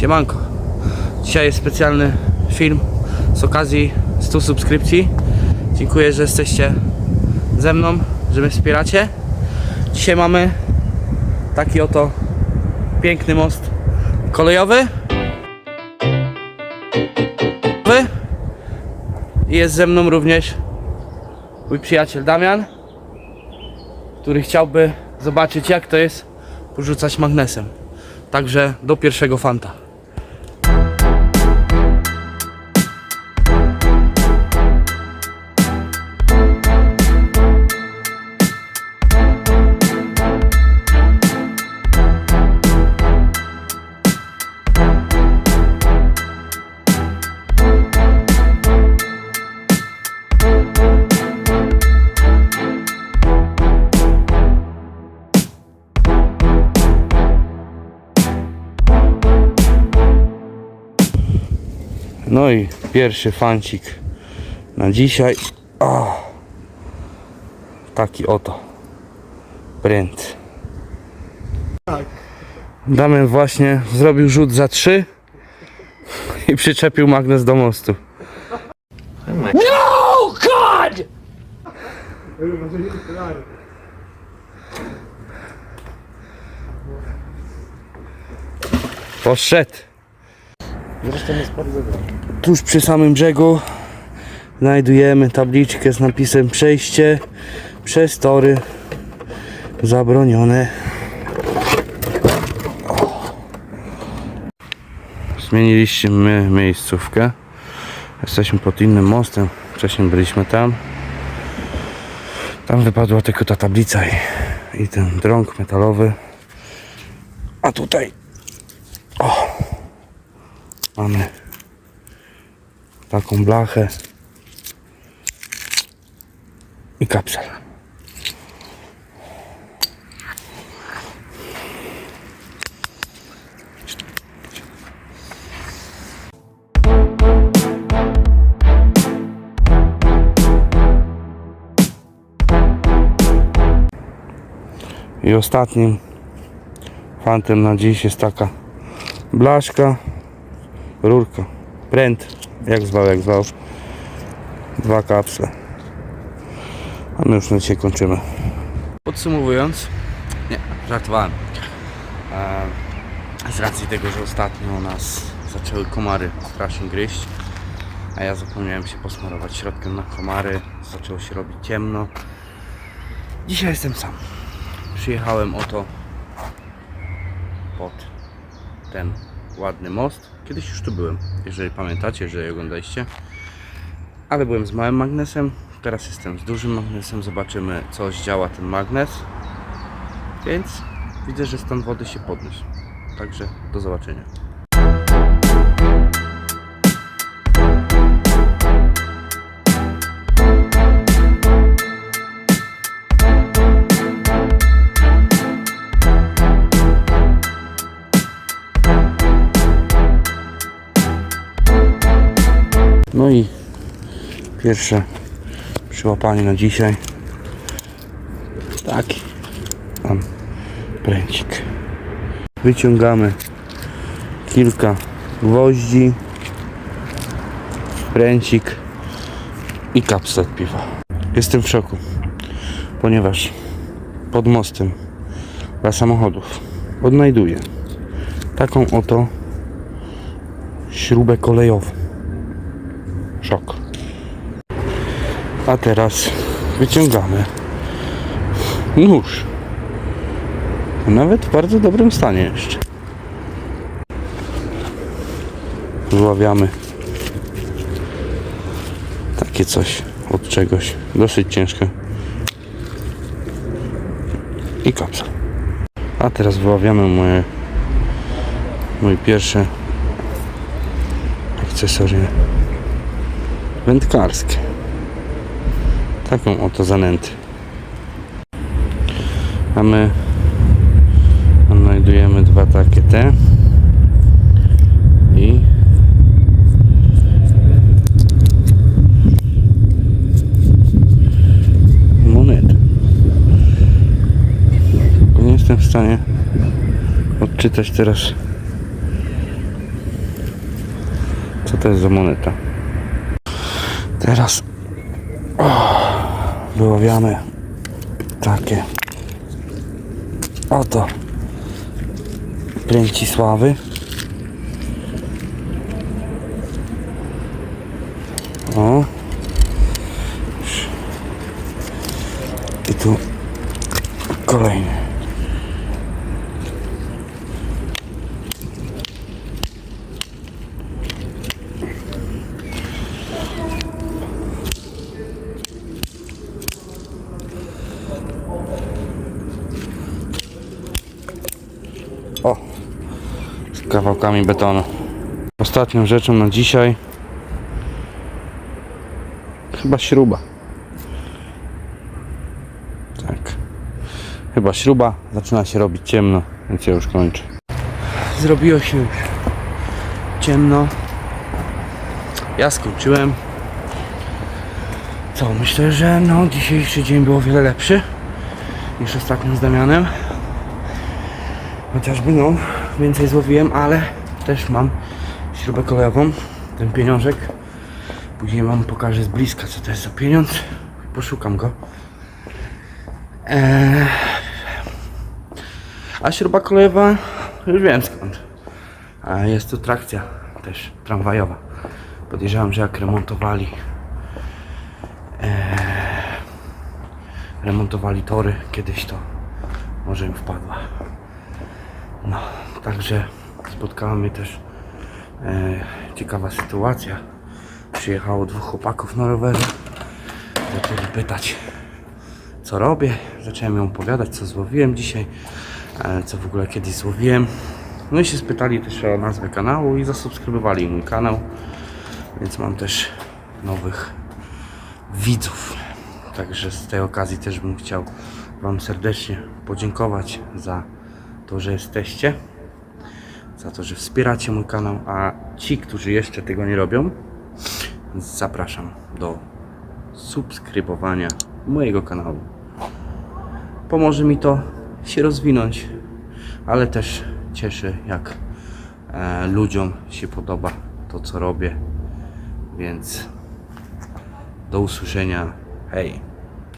Siemanko. Dzisiaj jest specjalny film z okazji 100 subskrypcji. Dziękuję, że jesteście ze mną, że mnie wspieracie. Dzisiaj mamy taki oto piękny most kolejowy. Wy. I jest ze mną również mój przyjaciel Damian, który chciałby zobaczyć jak to jest porzucać magnesem. Także do pierwszego fanta. No i pierwszy fancik na dzisiaj. O, taki oto pręt. Damian właśnie zrobił rzut za trzy i przyczepił magnes do mostu. No, God! Poszedł. Tuż przy samym brzegu znajdujemy tabliczkę z napisem przejście przez tory zabronione. Zmieniliśmy miejscówkę. Jesteśmy pod innym mostem. Wcześniej byliśmy tam. Tam wypadła tylko ta tablica i, i ten drąg metalowy. A tutaj Mamy taką blachę i kapsel. I ostatnim fantem na dziś jest taka blaszka rurka, pręt, jak zwał, jak zwał. Dwa kapsle. A my już na dzisiaj kończymy. Podsumowując, nie, żartowałem. E, z racji tego, że ostatnio nas zaczęły komary strasznie gryźć, a ja zapomniałem się posmarować środkiem na komary, zaczęło się robić ciemno. Dzisiaj jestem sam. Przyjechałem oto pod ten ładny most. Kiedyś już tu byłem, jeżeli pamiętacie, jeżeli oglądaliście. Ale byłem z małym magnesem, teraz jestem z dużym magnesem. Zobaczymy, co zdziała ten magnes. Więc widzę, że stan wody się podniósł. Także do zobaczenia. Pierwsze przyłapanie na dzisiaj. Taki tam pręcik. Wyciągamy kilka gwoździ, pręcik i kapsel piwa. Jestem w szoku, ponieważ pod mostem dla samochodów odnajduję taką oto śrubę kolejową. Szok. A teraz wyciągamy nóż. Nawet w bardzo dobrym stanie jeszcze. Wyławiamy takie coś od czegoś. Dosyć ciężkie. I kapsel. A teraz wyławiamy moje moje pierwsze akcesoria wędkarskie. Taką oto zanętę. A my znajdujemy dwa takie te i monetę. Nie jestem w stanie odczytać teraz Co to jest za moneta? Teraz o, wyławiamy takie oto Pręcisławy. O. I tu kolejny. O, z kawałkami betonu. Ostatnią rzeczą na dzisiaj chyba śruba. Tak. Chyba śruba. Zaczyna się robić ciemno, więc ja już kończę. Zrobiło się już ciemno. Ja skończyłem. Co, myślę, że no dzisiejszy dzień był o wiele lepszy niż ostatnio z Damianem. Chociażby no, więcej złowiłem, ale też mam śrubę kolejową, ten pieniążek. Później wam pokażę z bliska, co to jest za pieniądz. Poszukam go. Eee, a śruba kolejowa, już wiem skąd. A jest to trakcja też tramwajowa. Podejrzewam, że jak remontowali eee, remontowali tory kiedyś, to może im wpadła. No, także spotkała mnie też e, ciekawa sytuacja. Przyjechało dwóch chłopaków na rowerze. Zaczęli pytać, co robię. Zacząłem ją opowiadać, co złowiłem dzisiaj, e, co w ogóle kiedyś złowiłem. No i się spytali też o nazwę kanału i zasubskrybowali mój kanał. Więc mam też nowych widzów. Także z tej okazji też bym chciał Wam serdecznie podziękować za to, że jesteście, za to, że wspieracie mój kanał, a ci, którzy jeszcze tego nie robią, zapraszam do subskrybowania mojego kanału. Pomoże mi to się rozwinąć, ale też cieszy, jak e, ludziom się podoba to, co robię. Więc do usłyszenia. Hej!